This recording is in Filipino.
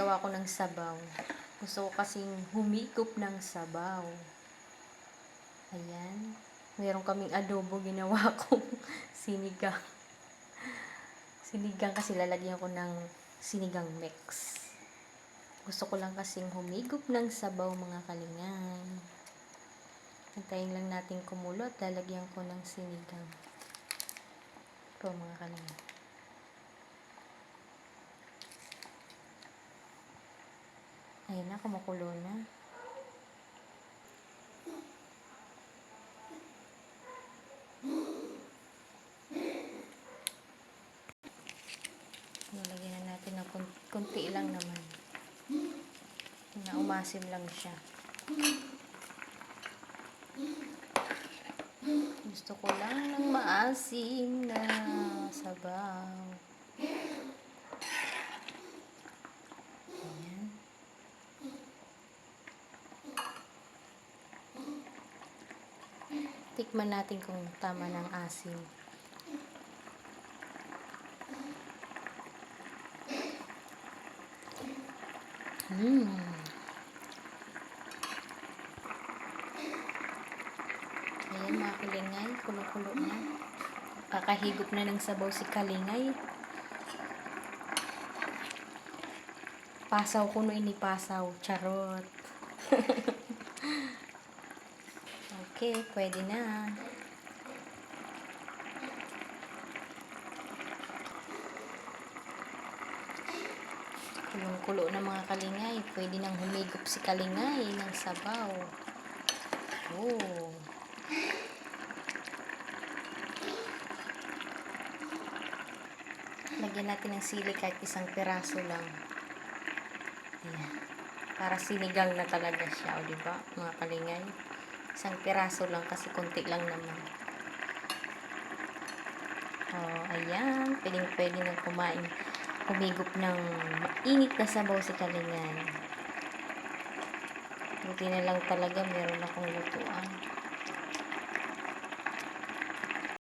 gagawa ko ng sabaw. Gusto ko kasing humigop ng sabaw. Ayan. Meron kaming adobo ginawa kong sinigang. Sinigang kasi lalagyan ko ng sinigang mix. Gusto ko lang kasing humigop ng sabaw mga kalingan. Antayin lang natin kumulo at lalagyan ko ng sinigang. Ito mga kalingan. Ayun na, kumukulo na. Nilagyan na natin ng kun- kunti lang naman. Na umasim lang siya. Gusto ko lang ng maasim na sabaw. Tikman natin kung tama ng asim. Hmm. Ayan mga kalingay, kulo-kulo na. Kakahigop na ng sabaw si kalingay. Pasaw ko no inipasaw. Charot. okay, pwede na. Kulong-kulo na mga kalingay. Pwede nang humigop si kalingay ng sabaw. Oh. Lagyan natin ng sili kahit isang piraso lang. Ayan. Para sinigang na talaga siya, o diba, mga kalingay? Isang piraso lang kasi konti lang naman. Oh, ayan. Pwedeng pwede nang kumain. Humigop ng mainit na sabaw si kalingay. Buti na lang talaga meron akong lutuan.